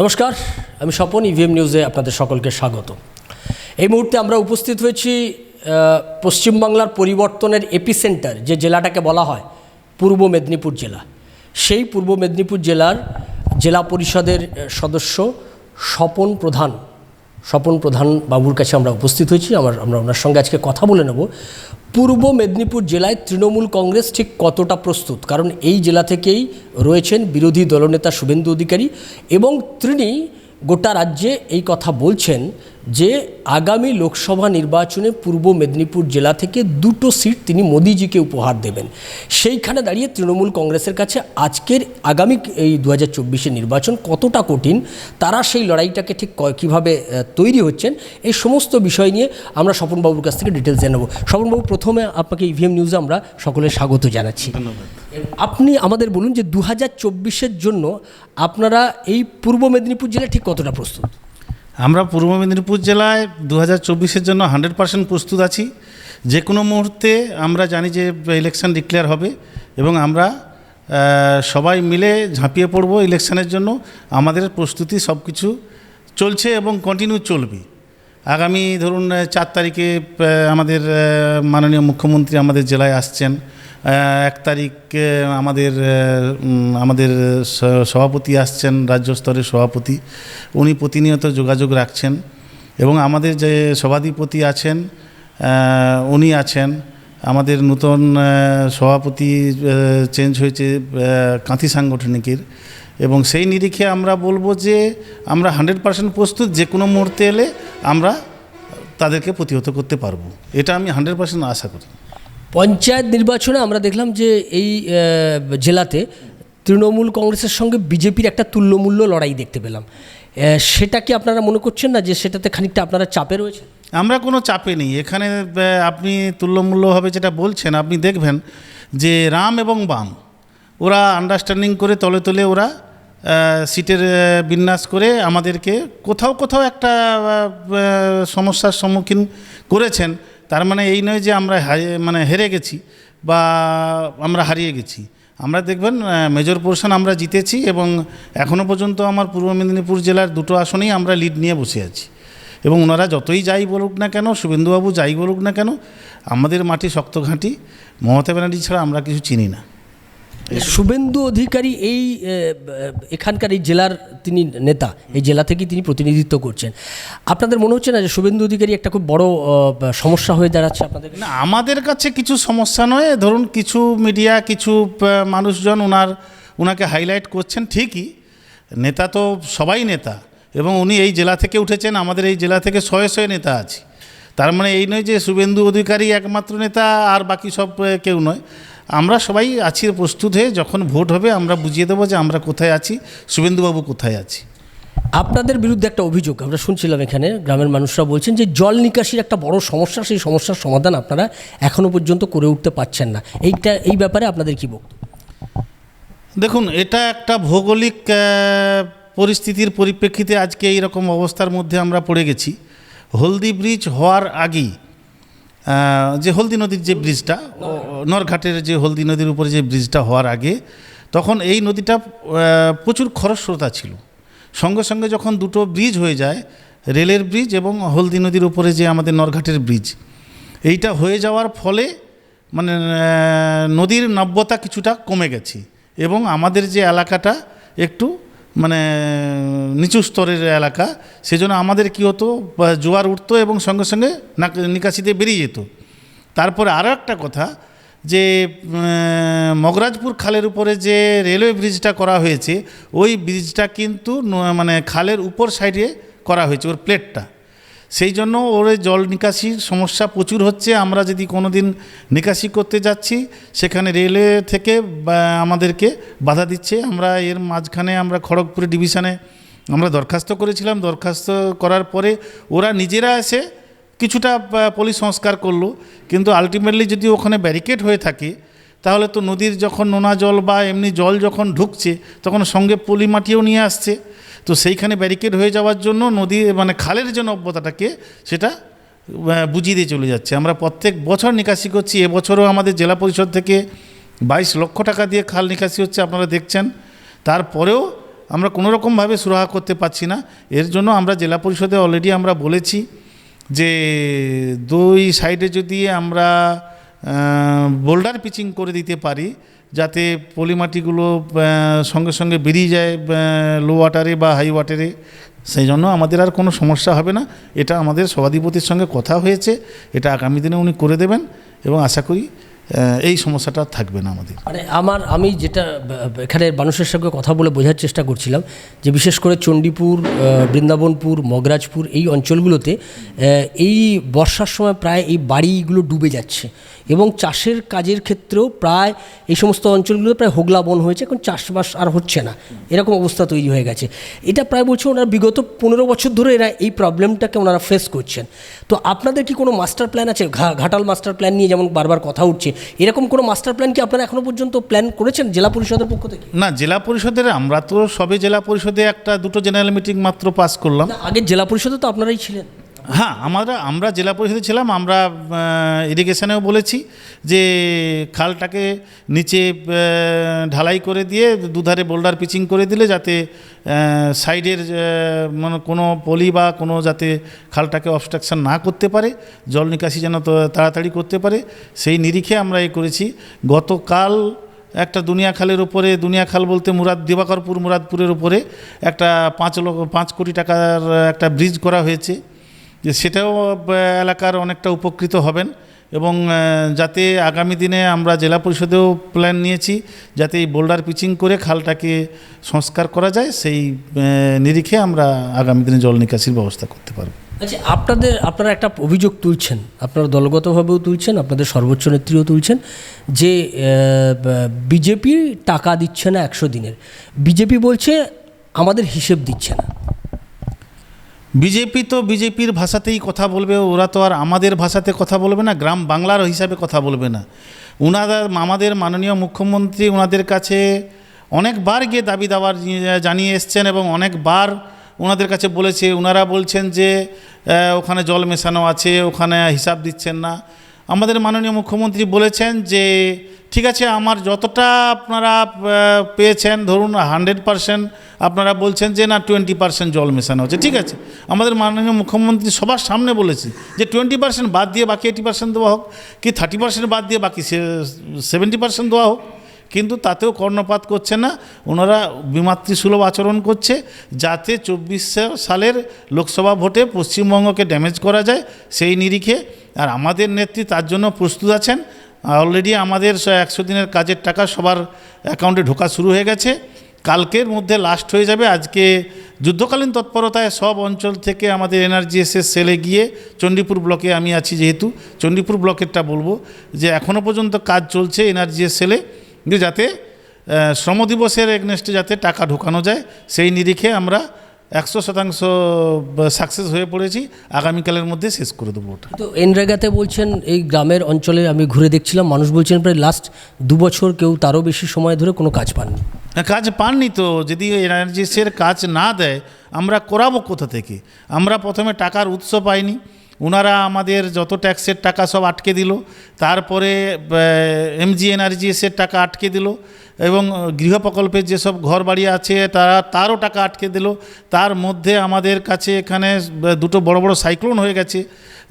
নমস্কার, আমি স্বপন ইভিএম নিউজে আপনাদের সকলকে স্বাগত। এই মুহূর্তে আমরা উপস্থিত হয়েছি পশ্চিমবাংলার পরিবর্তনের এপিসেন্টার, যে জেলাটাকে বলা হয়, পূর্ব মেদিনীপুর জেলা। সেই পূর্ব মেদিনীপুর জেলার জেলা পরিষদের সদস্য স্বপন প্রধান। স্বপন প্রধান বাবুর কাছে আমরা উপস্থিত হয়েছি। আমার, আমরা ওনার সঙ্গে আজকে কথা বলে নেব। পূর্ব মেদিনীপুর জেলায় তৃণমূল কংগ্রেস ঠিক কতটা প্রস্তুত? কারণ এই জেলা থেকেই রয়েছেন বিরোধী দলনেতা শুভেন্দু অধিকারী এবং তিনি গোটা রাজ্যে এই কথা বলছেন যে আগামী লোকসভা নির্বাচনে পূর্ব মেদিনীপুর জেলা থেকে দুটো সিট তিনি মোদিজিকে উপহার দেবেন। সেইখানে দাঁড়িয়ে তৃণমূল কংগ্রেসের কাছে আজকের আগামী এই দু হাজার নির্বাচন কতটা কঠিন, তারা সেই লড়াইটাকে ঠিক কীভাবে তৈরি হচ্ছেন, এই সমস্ত বিষয় নিয়ে আমরা স্বপনবাবুর কাছ থেকে ডিটেলস জানাব স্বপনবাবু, প্রথমে আপনাকে ইভিএম নিউজে আমরা সকলের স্বাগত জানাচ্ছি। ধন্যবাদ। আপনি আমাদের বলুন যে দু হাজার জন্য আপনারা এই পূর্ব মেদিনীপুর জেলায় ঠিক কতটা প্রস্তুত? আমরা পূর্ব মেদিনীপুর জেলায় দু হাজার জন্য হান্ড্রেড পার্সেন্ট প্রস্তুত আছি। যে কোনো মুহূর্তে আমরা জানি যে ইলেকশন ডিক্লেয়ার হবে এবং আমরা সবাই মিলে ঝাঁপিয়ে পড়ব ইলেকশনের জন্য। আমাদের প্রস্তুতি সব কিছু চলছে এবং কন্টিনিউ চলবে। আগামী ধরুন চার তারিখে আমাদের মাননীয় মুখ্যমন্ত্রী আমাদের জেলায় আসছেন। এক তারিখে আমাদের আমাদের সভাপতি আসছেন, রাজ্য স্তরের সভাপতি। উনি প্রতিনিয়ত যোগাযোগ রাখছেন এবং আমাদের যে সভাধিপতি আছেন উনি আছেন। আমাদের নূতন সভাপতি চেঞ্জ হয়েছে কাঁথি সাংগঠনিকের। এবং সেই নিরিখে আমরা বলব যে, আমরা হান্ড্রেড পার্সেন্ট প্রস্তুত যে কোনো মুহূর্তে এলে আমরা তাদেরকে প্রতিহত করতে পারব। এটা আমি হান্ড্রেড পার্সেন্ট আশা করি। পঞ্চায়েত নির্বাচনে আমরা দেখলাম যে এই জেলাতে তৃণমূল কংগ্রেসের সঙ্গে বিজেপির একটা তুল্যমূল্য লড়াই দেখতে পেলাম। সেটা কি আপনারা মনে করছেন না যে সেটাতে খানিকটা আপনারা চাপে রয়েছে আমরা কোনো চাপে নেই। এখানে আপনি তুল্যমূল্যভাবে যেটা বলছেন, আপনি দেখবেন যে রাম এবং বাম, ওরা আন্ডারস্ট্যান্ডিং করে তলে তলে ওরা সিটের বিন্যাস করে আমাদেরকে কোথাও কোথাও একটা সমস্যার সম্মুখীন করেছেন। তার মানে এই নয় যে আমরা মানে হেরে গেছি বা আমরা হারিয়ে গেছি। আমরা দেখবেন মেজর পোর্শন আমরা জিতেছি এবং এখনও পর্যন্ত আমার পূর্ব মেদিনীপুর জেলার দুটো আসনেই আমরা লিড নিয়ে বসে আছি। এবং ওনারা যতই যাই বলুক না কেন, শুভেন্দুবাবু যাই বলুক না কেন, আমাদের মাটি শক্ত ঘাঁটি, মমতা ব্যানার্জি ছাড়া আমরা কিছু চিনি না। শুভেন্দু অধিকারী এই এখানকার এই জেলার তিনি নেতা, এই জেলা থেকেই তিনি প্রতিনিধিত্ব করছেন। আপনাদের মনে হচ্ছে না যে শুভেন্দু অধিকারী একটা খুব বড় সমস্যা হয়ে দাঁড়াচ্ছে আপনাদের? না, আমাদের কাছে কিছু সমস্যা নয়। ধরুন কিছু মিডিয়া, কিছু মানুষজন ওনার ওনাকে হাইলাইট করছেন ঠিকই। নেতা তো সবাই নেতা এবং উনি এই জেলা থেকে উঠেছেন, আমাদের এই জেলা থেকে শয়ে শয়ে নেতা আছে। তার মানে এই নয় যে শুভেন্দু অধিকারী একমাত্র নেতা আর বাকি সব কেউ নয়। আমরা সবাই আছি প্রস্তুত হয়ে যখন ভোট হবে আমরা বুঝিয়ে দেবো যে আমরা কোথায় আছি শুভেন্দুবাবু কোথায় আছি। আপনাদের বিরুদ্ধে একটা অভিযোগ আমরা শুনছিলাম এখানে গ্রামের মানুষরা বলছেন যে জল নিকাশির একটা বড় সমস্যা সেই সমস্যার সমাধান আপনারা এখনও পর্যন্ত করে উঠতে পারছেন না। এইটা এই ব্যাপারে আপনাদের কি বক্তব্য? দেখুন এটা একটা ভৌগোলিক পরিস্থিতির পরিপ্রেক্ষিতে আজকে এই রকম অবস্থার মধ্যে আমরা পড়ে গেছি। হলদি ব্রিজ হওয়ার আগেই যে হলদি নদীর যে ব্রিজটা, নরঘাটের যে হলদি নদীর উপরে যে ব্রিজটা হওয়ার আগে, তখন এই নদীটা প্রচুর খরস্রোতা ছিল। সঙ্গে সঙ্গে যখন দুটো ব্রিজ হয়ে যায়, রেলের ব্রিজ এবং হলদি নদীর উপরে যে আমাদের নরঘাটের ব্রিজ, এইটা হয়ে যাওয়ার ফলে মানে নদীর নব্যতা কিছুটা কমে গেছে। এবং আমাদের যে এলাকাটা একটু মানে নিচু স্তরের এলাকা, সেজন্য আমাদের কী হতো জোয়ার উঠতো এবং সঙ্গে সঙ্গে নাক- নিকাশিতে বেরিয়ে যেত। তারপরে আরও একটা কথা যে মগরাজপুর খালের উপরে যে রেলওয়ে ব্রিজটা করা হয়েছে, ওই ব্রিজটা কিন্তু মানে খালের উপর সাইডে করা হয়েছে, ওর প্লেটটা। সেই জন্য ওর জল নিকাশির সমস্যা প্রচুর হচ্ছে। আমরা যদি কোনো দিন নিকাশি করতে যাচ্ছি, সেখানে রেলওয়ে থেকে আমাদেরকে বাধা দিচ্ছে। আমরা এর মাঝখানে আমরা খড়গপুর ডিভিশনে আমরা দরখাস্ত করেছিলাম। দরখাস্ত করার পরে ওরা নিজেরা এসে কিছুটা পলি সংস্কার করল। কিন্তু আলটিমেটলি যদি ওখানে ব্যারিকেড হয়ে থাকে, তাহলে তো নদীর যখন নোনা জল বা এমনি জল যখন ঢুকছে, তখন সঙ্গে পলি মাটিও নিয়ে আসছে। তো সেইখানে ব্যারিকেড হয়ে যাওয়ার জন্য নদী মানে খালের যে নব্যতাটাকে, সেটা বুঝিয়ে দিয়ে চলে যাচ্ছে। আমরা প্রত্যেক বছর নিকাশি করছি। এবছরও আমাদের জেলা পরিষদ থেকে বাইশ লক্ষ টাকা দিয়ে খাল নিকাশি হচ্ছে, আপনারা দেখছেন। তারপরেও আমরা কোনোরকমভাবে সুরাহা করতে পারছি না। এর জন্য আমরা জেলা পরিষদে অলরেডি আমরা বলেছি যে, দুই সাইডে যদি আমরা বোল্ডার পিচিং করে দিতে পারি যাতে পলিমাটিগুলো সঙ্গে সঙ্গে বেরিয়ে যায় লো ওয়াটারে বা হাই ওয়াটারে সেই জন্য আমাদের আর কোনো সমস্যা হবে না। এটা আমাদের সভাধিপতির সঙ্গে কথা হয়েছে, এটা আগামী দিনে উনি করে দেবেন এবং আশা করি এই সমস্যাটা থাকবে না আমাদের। মানে আমার, আমি যেটা এখানে মানুষের সঙ্গে কথা বলে বোঝার চেষ্টা করছিলাম যে বিশেষ করে চণ্ডীপুর বৃন্দাবনপুর, মগরাজপুর এই অঞ্চলগুলোতে এই বর্ষার সময় প্রায় এই বাড়িগুলো ডুবে যাচ্ছে এবং চাষের কাজের ক্ষেত্রেও প্রায় এই সমস্ত অঞ্চলগুলো প্রায় হোগলা বন হয়েছে, এখন চাষবাস আর হচ্ছে না। এরকম অবস্থা তৈরি হয়ে গেছে। এটা প্রায় বলছে ওনারা বিগত পনেরো বছর ধরে এরা এই প্রবলেমটাকে ওনারা ফেস করছেন। তো আপনাদের কি কোনো মাস্টার প্ল্যান আছে? ঘাটাল মাস্টার প্ল্যান নিয়ে যেমন বারবার কথা উঠছে এরকম কোনো মাস্টার প্ল্যান কি আপনারা এখনও পর্যন্ত প্ল্যান করেছেন জেলা পরিষদের পক্ষ থেকে? না জেলা পরিষদের আমরা তো সবে জেলা পরিষদে একটা দুটো জেনারেল মিটিং মাত্র পাস করলাম। আগে জেলা পরিষদে তো আপনারাই ছিলেন। হ্যাঁ আমরা আমরা জেলা পরিষদে ছিলাম, আমরা ইরিগেশনেও বলেছি যে খালটাকে নিচে ঢালাই করে দিয়ে দুধারে বোল্ডার পিচিং করে দিলে যাতে সাইডের মানে কোনো পলি বা কোনো যাতে খালটাকে অবস্ট্রাকশন না করতে পারে, জল নিকাশি যেন তাড়াতাড়ি করতে পারে, সেই নিরিখে আমরা এই করেছি। গতকাল একটা দুনিয়া খালের উপরে দুনিয়া খাল বলতে মুরাদ, দিবাকরপুর মুরাদপুরের উপরে একটা পাঁচ লক্ষ পাঁচ কোটি টাকার একটা ব্রিজ করা হয়েছে। যে সেটাও এলাকার অনেকটা উপকৃত হবেন এবং যাতে আগামী দিনে আমরা জেলা পরিষদেও প্ল্যান নিয়েছি যাতে এই বোল্ডার পিচিং করে খালটাকে সংস্কার করা যায়, সেই নিরিখে আমরা আগামী দিনে জল নিকাশির ব্যবস্থা করতে পারব। আচ্ছা আপনাদের, আপনারা একটা অভিযোগ তুলছেন, আপনারা দলগতভাবেও তুলছেন, আপনাদের সর্বোচ্চ নেত্রীও তুলছেন যে বিজেপি টাকা দিচ্ছে না একশো দিনের। বিজেপি বলছে আমাদের হিসেব দিচ্ছে না। বিজেপি তো বিজেপির ভাষাতেই কথা বলবে, ওরা তো আর আমাদের ভাষাতে কথা বলবে না, গ্রাম বাংলার হিসাবে কথা বলবে না। ওনারা আমাদের মাননীয় মুখ্যমন্ত্রী ওনাদের কাছে অনেকবার গিয়ে দাবি দাবার জানিয়ে এসছেন এবং অনেকবার ওনাদের কাছে বলেছে ওনারা বলছেন যে ওখানে জল মেশানো আছে, ওখানে হিসাব দিচ্ছেন না। আমাদের মাননীয় মুখ্যমন্ত্রী বলেছেন যে, ঠিক আছে, আমার যতটা আপনারা পেয়েছেন, ধরুন হান্ড্রেড পারসেন্ট, আপনারা বলছেন যে না, টোয়েন্টি পার্সেন্ট জল মেশানো হচ্ছে। ঠিক আছে, আমাদের মাননীয় মুখ্যমন্ত্রী সবার সামনে বলেছে যে, টোয়েন্টি পার্সেন্ট বাদ দিয়ে বাকি এইটি পার্সেন্ট দেওয়া হোক, কি থার্টি পার্সেন্ট বাদ দিয়ে বাকি সেভেন্টি পার্সেন্ট দেওয়া হোক। কিন্তু তাতেও কর্ণপাত করছে না, ওনারা বিমাতৃসুলভ আচরণ করছে যাতে চব্বিশ সালের লোকসভা ভোটে পশ্চিমবঙ্গকে ড্যামেজ করা যায়, সেই নিরিখে আর আমাদের নেত্রী তার জন্য প্রস্তুত আছেন। অলরেডি আমাদের একশো দিনের কাজের টাকা সবার অ্যাকাউন্টে ঢোকা শুরু হয়ে গেছে। কালকের মধ্যে লাস্ট হয়ে যাবে। আজকে যুদ্ধকালীন তৎপরতায় সব অঞ্চল থেকে আমাদের এনআরজিএসের সেলে গিয়ে চণ্ডীপুর ব্লকে আমি আছি যেহেতু। চণ্ডীপুর ব্লকেরটা বলব যে এখনও পর্যন্ত কাজ চলছে এনআরজিএস সেলে। যাতে শ্রম দিবসের এগনেস্টে যাতে টাকা ঢোকানো যায়, সেই নিরিখে আমরা একশো শতাংশ সাকসেস হয়ে পড়েছি আগামীকালের মধ্যে শেষ করে দেবো ওটা। তো এনরেগাতে বলছেন এই গ্রামের অঞ্চলে আমি ঘুরে দেখছিলাম মানুষ বলছেন প্রায় লাস্ট দু বছর কেউ তারও বেশি সময় ধরে কোনো কাজ পাননি। না, কাজ পাননি তো যদি এনআরজিএসের কাজ না দেয় আমরা করাবো কোথা থেকে? আমরা প্রথমে টাকার উৎস পাইনি ওনারা আমাদের যত ট্যাক্সের টাকা সব আটকে দিল তারপরে এমজি এনআরজিএসের টাকা আটকে দিল এবং গৃহ প্রকল্পের যেসব ঘর বাড়ি আছে, তারা তারও টাকা আটকে দিল। তার মধ্যে আমাদের কাছে এখানে দুটো বড় বড় সাইক্লোন হয়ে গেছে।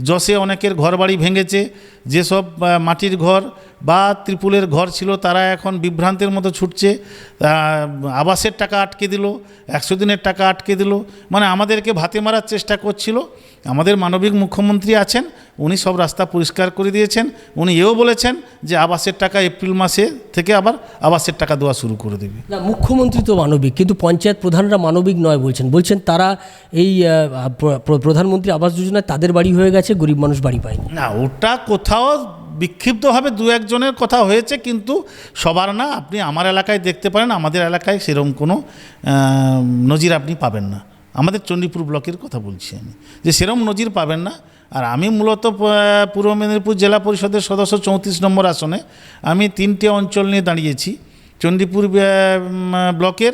যশে অনেকের ঘর বাড়ি ভেঙেছে। যেসব মাটির ঘর বা ত্রিপুলের ঘর ছিল, তারা এখন বিভ্রান্তের মতো ছুটছে। আবাসের টাকা আটকে দিল, একশো দিনের টাকা আটকে দিল। মানে আমাদেরকে ভাতে মারার চেষ্টা করছিল। আমাদের মানবিক মুখ্যমন্ত্রী আছেন উনি সব রাস্তা পরিষ্কার করে দিয়েছেন। উনি এও বলেছেন যে আবাসের টাকা এপ্রিল মাসে থেকে আবার আবাসের টাকা দেওয়া শুরু করে দেবে। না মুখ্যমন্ত্রী তো মানবিক কিন্তু পঞ্চায়েত প্রধানরা মানবিক নয় বলছেন। বলছেন তারা এই প্রধানমন্ত্রী আবাস যোজনায় তাদের বাড়ি হয়ে গেছে গরিব মানুষ বাড়ি পায়নি। না ওটা কোথাও বিক্ষিপ্তভাবে দু একজনের কথা হয়েছে কিন্তু সবার না আপনি আমার এলাকায় দেখতে পারেন আমাদের এলাকায় সেরকম কোনো নজির আপনি পাবেন না। আমাদের চণ্ডীপুর ব্লকের কথা বলছি আমি। যে সেরকম নজির পাবেন না আর আমি মূলত পূর্ব মেদিনীপুর জেলা পরিষদের সদস্য চৌত্রিশ নম্বর আসনে। আমি তিনটে অঞ্চল নিয়ে দাঁড়িয়েছি। চণ্ডীপুর ব্লকের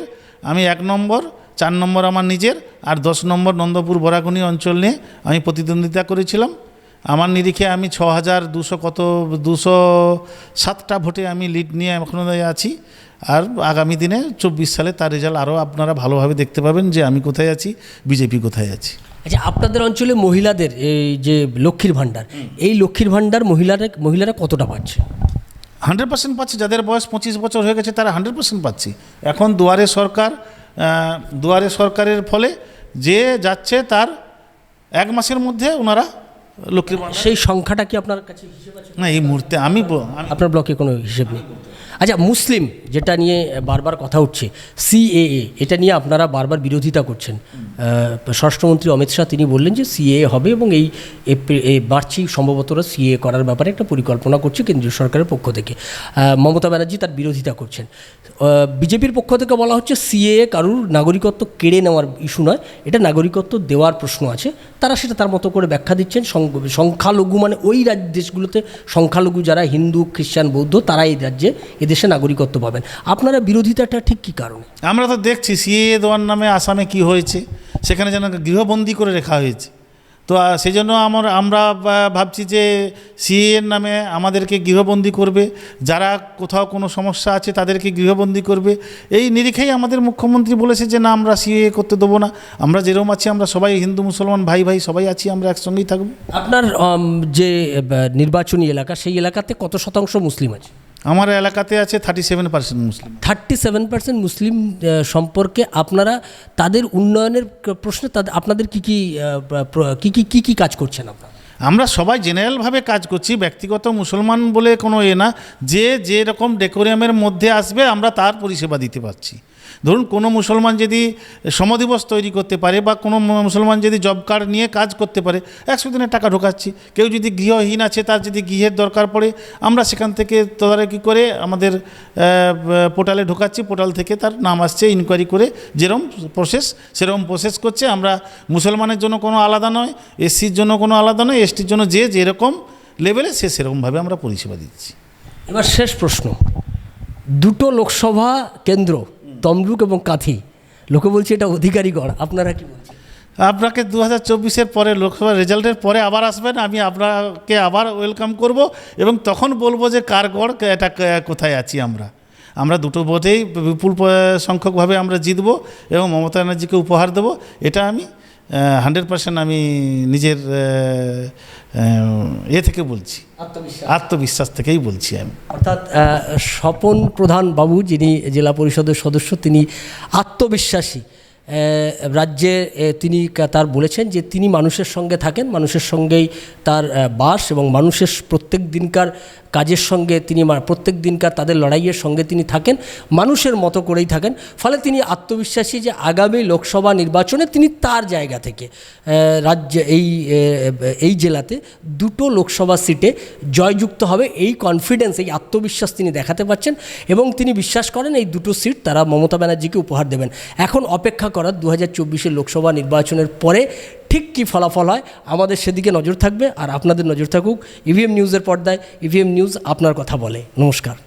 আমি এক নম্বর, চার নম্বর আমার নিজের আর দশ নম্বর নন্দপুর বরাগুনি অঞ্চল নিয়ে আমি প্রতিদ্বন্দ্বিতা করেছিলাম। আমার নিরিখে আমি ছ হাজার দুশো কত, দুশো সাতটা ভোটে আমি লিড নিয়ে এখনও আছি। আর আগামী দিনে চব্বিশ সালে তার রেজাল্ট আরও আপনারা ভালোভাবে দেখতে পাবেন যে আমি কোথায় আছি, বিজেপি কোথায় আছি। আচ্ছা আপনাদের অঞ্চলে মহিলাদের এই যে লক্ষ্মীর ভাণ্ডার এই লক্ষ্মীর ভাণ্ডার মহিলারা মহিলারা কতটা পাচ্ছে? হান্ড্রেড পার্সেন্ট পাচ্ছে যাদের বয়স পঁচিশ বছর হয়ে গেছে তারা হান্ড্রেড পার্সেন্ট পাচ্ছে। এখন দুয়ারে সরকার দুয়ারে সরকারের ফলে যে যাচ্ছে তার এক মাসের মধ্যে ওনারা লক্ষ্মীর সেই সংখ্যাটা কি আপনার কাছে না এই মুহূর্তে আমি আপনার ব্লকে কোনো হিসেব নেই। আচ্ছা মুসলিম, যেটা নিয়ে বারবার কথা উঠছে, সিএএ, এটা নিয়ে আপনারা বারবার বিরোধিতা করছেন। স্বরাষ্ট্রমন্ত্রী অমিত শাহ, তিনি বললেন যে সিএ হবে এবং এই মার্চেই সম্ভবত সিএ করার ব্যাপারে একটা পরিকল্পনা করছে কেন্দ্রীয় সরকারের পক্ষ থেকে। মমতা ব্যানার্জি তার বিরোধিতা করছেন। বিজেপির পক্ষ থেকে বলা হচ্ছে সিএ কারুর নাগরিকত্ব কেড়ে নেওয়ার ইস্যু নয়, এটা নাগরিকত্ব দেওয়ার প্রশ্ন আছে। তারা সেটা তার মতো করে ব্যাখ্যা দিচ্ছেন। সংখ্যালঘু মানে ওই রাজ্য দেশগুলোতে সংখ্যালঘু যারা হিন্দু, খ্রিস্টান, বৌদ্ধ, তারা এই রাজ্যে এদেশে নাগরিকত্ব পাবেন। আপনারা বিরোধিতাটা ঠিক কী কারণে? আমরা তো দেখছি সিএ দেওয়ার নামে আসামে কি হয়েছে সেখানে যেন গৃহবন্দী করে রাখা হয়েছে। তো সেই জন্য আমার আমরা ভাবছি যে সিএর নামে আমাদেরকে গৃহবন্দী করবে যারা কোথাও কোনো সমস্যা আছে তাদেরকে গৃহবন্দী করবে। এই নিরিখেই আমাদের মুখ্যমন্ত্রী বলেছে যে না আমরা সিএ করতে দেবো না। আমরা যেরকম আছি আমরা সবাই হিন্দু মুসলমান ভাই ভাই সবাই আছি আমরা একসঙ্গেই থাকব। আপনার যে নির্বাচনী এলাকা সেই এলাকাতে কত শতাংশ মুসলিম আছে? আমার এলাকাতে আছে thirty seven percent Muslim. Thirty seven percent Muslim সম্পর্কে আপনারা তাদের উন্নয়নের প্রশ্নে তাদের আপনাদের কী কী কী কী কী কী কাজ করছেন আপনারা? আমরা সবাই জেনারেলভাবে কাজ করছি ব্যক্তিগত মুসলমান বলে কোনো এ না। যে যেরকম ডেকোরিয়ামের মধ্যে আসবে আমরা তার পরিষেবা দিতে পারছি। ধরুন কোনো মুসলমান যদি সমদিবস তৈরি করতে পারে বা কোনো মুসলমান যদি জব কার্ড নিয়ে কাজ করতে পারে, একশো দিনের টাকা ঢোকাচ্ছি। কেউ যদি গৃহহীন আছে, তার যদি গৃহের দরকার পড়ে, আমরা সেখান থেকে তদারকি করে আমাদের পোর্টালে ঢোকাচ্ছি। পোর্টাল থেকে তার নাম আসছে ইনকোয়ারি করে যেরকম প্রসেস সেরকম প্রসেস করছে। আমরা মুসলমানের জন্য কোনো আলাদা নয়, এসসির জন্য কোনো আলাদা নয়, এসটির জন্য যে যেরকম লেভেলে সে সেরকমভাবে আমরা পরিষেবা দিচ্ছি। এবার শেষ প্রশ্ন। দুটো লোকসভা কেন্দ্র তমলুক এবং কাঁথি। লোকে বলছে এটা অধিকারীগড় আপনারা কি বলছেন? আপনাকে দু হাজার চব্বিশের পরে লোকসভা রেজাল্টের পরে আবার আসবেন, আমি আপনাকে আবার ওয়েলকাম করব এবং তখন বলব যে কার গড়, এটা কোথায় আছি আমরা। আমরা দুটো ভোটেই বিপুল সংখ্যকভাবে আমরা জিতবো এবং মমতা ব্যানার্জিকে উপহার দেবো, এটা আমি হান্ড্রেড পার্সেন্ট আমি নিজের এ থেকে বলছি। আত্মবিশ্বাস। আত্মবিশ্বাস থেকেই বলছি আমি। অর্থাৎ স্বপন প্রধান বাবু যিনি জেলা পরিষদের সদস্য তিনি আত্মবিশ্বাসী। রাজ্যে তিনি তার বলেছেন যে তিনি মানুষের সঙ্গে থাকেন মানুষের সঙ্গেই তার বাস এবং মানুষের প্রত্যেক দিনকার কাজের সঙ্গে তিনি প্রত্যেক দিনকার তাদের লড়াইয়ের সঙ্গে তিনি থাকেন, মানুষের মতো করেই থাকেন। ফলে তিনি আত্মবিশ্বাসী যে আগামী লোকসভা নির্বাচনে তিনি তার জায়গা থেকে রাজ্যে, এই এই জেলাতে দুটো লোকসভা সিটে জয়যুক্ত হবে। এই কনফিডেন্স এই আত্মবিশ্বাস তিনি দেখাতে পারছেন এবং তিনি বিশ্বাস করেন এই দুটো সিট তারা মমতা ব্যানার্জিকে উপহার দেবেন। এখন অপেক্ষা করার দু হাজার লোকসভা নির্বাচনের পরে ঠিক কী ফলাফল হয়, আমাদের সেদিকে নজর থাকবে আর আপনাদের নজর থাকুক ইভিএম নিউজের পর্দায় ইভিএম নিউজ আপনার কথা বলে। নমস্কার।